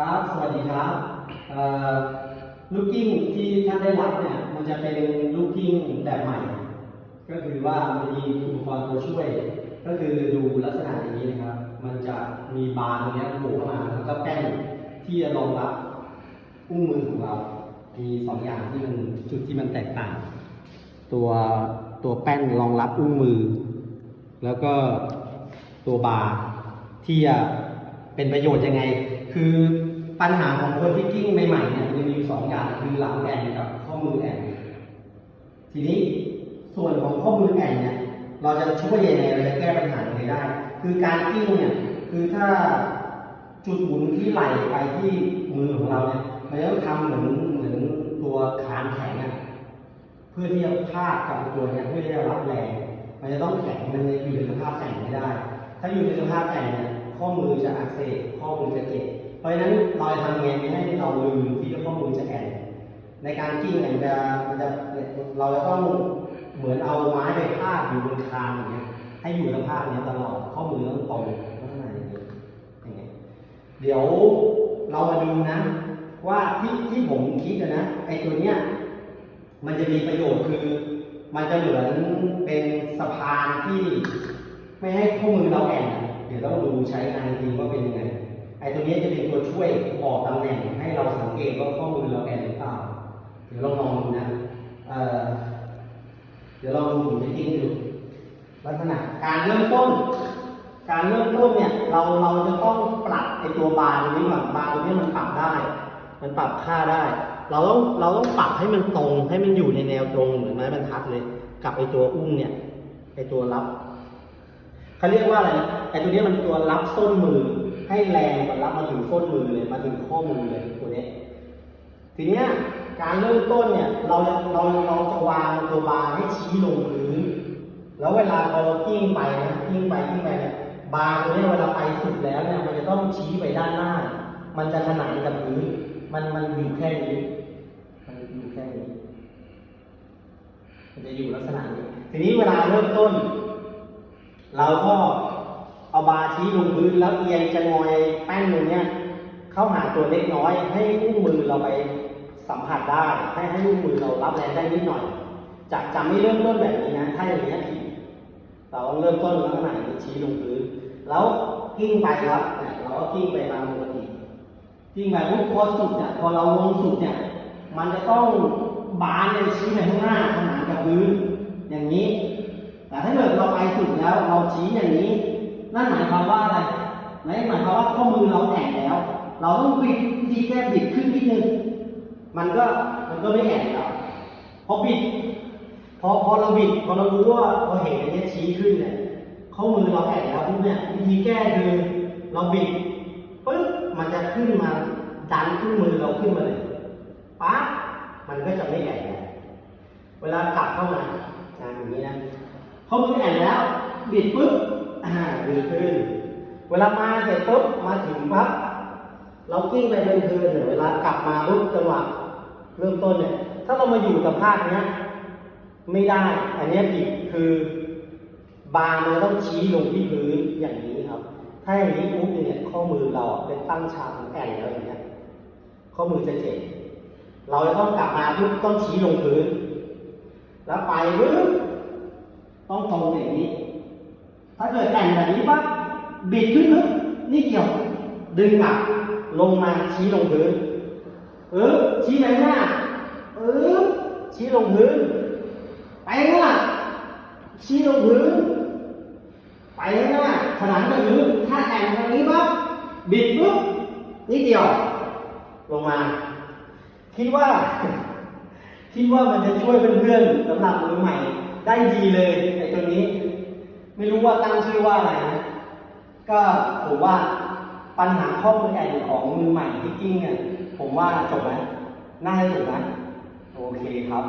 ครับ สวัสดีครับลูกกิ้งที่ท่านได้รับเนี่ย มันจะเป็นลูกกิ้งแบบใหม่ ก็คือว่ามันมีอุปกรณ์ตัวช่วย ก็คือดูลักษณะอย่างนี้นะครับ มันจะมีบาร์ตรงนี้โผล่เข้ามา แล้วก็แป้นที่จะรองรับอุ้งมือของเรา มีสองอย่างที่มันจุดที่มันแตกต่าง ตัวตัวแป้นรองรับอุ้งมือ แล้วก็ตัวบาร์ที่จะเป็นประโยชน์ยังไง คือ ปัญหาของคนที่กิ้งใหม่ๆเนี่ยมันจะมีอยู่สองอย่างคือหลังแอนกับข้อมือแอนทีนี้ส่วนของข้อมือแอนเนี่ยเราจะช่วยยังไงเราจะแก้ปัญหายังไงได้ คือการกิ้งเนี่ยคือถ้าจุดหมุนที่ไหลไปที่มือของเราเนี่ยมันต้องทำเหมือนเหมือนตัวคานแข็งอะเพื่อที่จะพาดกับตัวเนี้ยเพื่อที่จะรับแรงมันจะต้องแข็งมันจะอยู่ในสภาพแข็งไม่ได้ ถ้าอยู่ในสภาพแข็งเนี่ยข้อมือจะอักเสบข้อมือจะเจ็บ เพราะฉะนั้นเราจะทำยังไงไม่ให้เราลืมที่ข้อมือจะแข็งในการกิ้งเนี่ยมันจะมันจะเราจะต้องเหมือนเอาไม้ไปพาดอยู่บนคานอย่างเงี้ยให้อยู่สภาพเนี้ยตลอดข้อมือต้องตรงลักษณะอย่างนี้อย่างเงี้ยเดี๋ยวเรามาดูนะ ว่าที่ที่ผมคิดนะไอ้ตัวเนี้ยมันจะมีประโยชน์คือมันจะเหมือนเป็นสะพานที่ ไม่ให้ข้อมือเราแอนเดี๋ยวต้องดูใช้งานจริงว่าเป็นยังไง ไอ้ตัวนี้จะเป็นตัวช่วยบอกตำแหน่งให้เราสังเกตว่าข้อมือเราแอนหรือเปล่า เดี๋ยวลองลองดูนะเเดี๋ยวลองดูผมจะกิ้งดูลักษณะการเริ่มต้น การเริ่มต้นเนี่ยเราเราจะต้องปรับไอ้ตัวบาร์ตรงนี้ก่อนบาร์ตรงนี้มันปรับได้ มันปรับค่าได้ เราต้องเราต้องปรับให้มันตรงให้มันอยู่ในแนวตรงเหมือนไม้บรรทัดเลย กับไอ้ตัวอุ้งเนี่ยไอ้ตัวรับเขาเรียกว่าอะไรนะไอ้ตัวนี้มันเป็นตัวรับส้นมือ ให้แรงมันรับมาถึงส้นมือเลยมาถึงข้อมือเลยตัวเนี้ ทีเนี้ยการเริ่มต้นเนี่ยเราเราเราจะวางตัวบาร์ให้ชี้ลงพื้นแล้วเวลาพอเรากิ้งไปนะกิ้งไปกิ้งไปเนี่ยบาร์ตัวเนี้ยเวลาไปสุดแล้วเนี่ยมันจะต้องชี้ไปด้านหน้า มันจะขนานกับพื้นมันมันอยู่แค่นี้มันอยู่แค่นี้มันจะอยู่ลักษณะนี้ทีนี้เวลาเริ่มต้น เราก็ ชี้ลงพื้นแล้วเอียงจะงอยแป้นตรงเนี้ยเข้าหาตัวเล็กน้อย ให้อุ้งมือเราไปสัมผัสได้ ให้ให้อุ้งมือเรารับแรงได้นิดหน่อย จากจะไม่เริ่มต้นแบบนี้นะ ถ้าอย่างนี้ยผิดเราต้องเริ่มต้นลักษณะนี้ชี้ลงพื้น แล้วกิ้งไปครับเนี่ยเราก็กิ้งไปตามปกติกิ้งไปปุ๊บพอสุดเนี่ยพอเราลงสุดเนี่ยมันจะต้องบานเลยชี้ไปข้างหน้าขนานกับพื้นอย่างนี้ แต่ถ้าเกิดเราไปสุดแล้วเราชี้อย่างนี้ นั่นหมายความว่าอะไรนั่นหมายความว่าข้อมือเราแอนแล้ว เราต้องบิดวิธีแก้บิดขึ้นนิดนึงมันก็มันก็ไม่แอนแล้วพอบิดพอพอเราบิดพอเรารู้ว่าพอเห็นอันนี้ชี้ขึ้นเนี่ยข้อมือเราแอนแล้วปุ๊บเนี่ยวิธีแก้คือเราบิดปึ๊บมันจะขึ้นมาดันขึ้นมือเราขึ้นมาเลยปั๊บมันก็จะไม่แอนแล้วเวลากลับเข้ามาอย่างนี้นะข้อมือแอนแล้วบิดปุ๊บ อ่าดีขึ้น เวลามาเสร็จปุ๊บมาถึงปั๊บเรากิ้งไปเป็นคืนเนี่ยเวลากลับมาปุ๊บจังหวะเริ่มต้นเนี่ย ถ้าเรามาอยู่กับภาพเนี้ยไม่ได้ อันนี้ผิดคือบาร์มันต้องชี้ลงที่พื้นอย่างนี้ครับ ถ้าอย่างนี้ปุ๊บเนี่ยข้อมือเราเป็นตั้งฉากแอนแล้วอย่างเงี้ยข้อมือจะเจ็บเราจะต้องกลับมาปุ๊บต้องชี้ลงพื้น แล้วไปปุ๊บต้องตรงอย่างนี้ ถ้าเกิดแต่งแบบนี้ปั๊บบิดขึ้นปุ๊บนี่เกี่ยว ดึงกลับลงมาชี้ลงพื้นเออชี้ไปหน้าเออชี้ลงพื้น ไปหน้าชี้ลงพื้น ไปหน้าขนานกับพื้นถ้าแต่งทางนี้ปั๊บบิดปุ๊บนิดเดียว ลงมา คิดว่า คิดว่ามันจะช่วยเพื่อนๆสำหรับมือใหม่ ได้ดีเลยไอ้ตัวนี้ ไม่รู้ว่าตั้งชื่อว่าอะไรนะก็ผมว่าปัญหาข้อมูลใหญ่ของมือใหม่ที่กิ้งเนี่ยผมว่าจบไหมน่าจะจบนะโอเคครับ